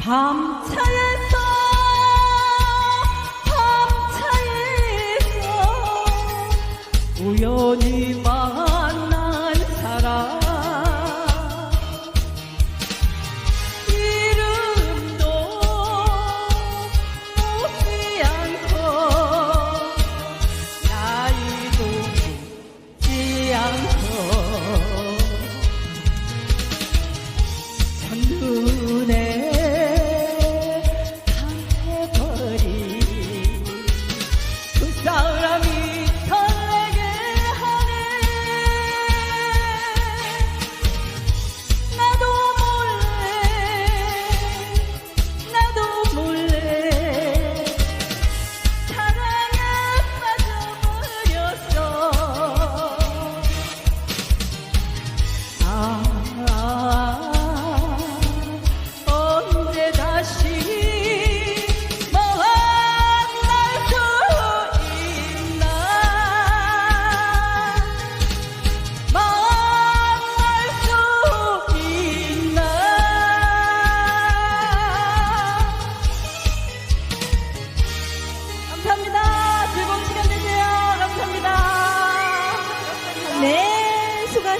밤차에서 밤차에서 우연히 만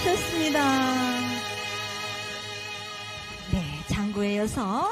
수고하셨습니다. 네, 장구에 이어서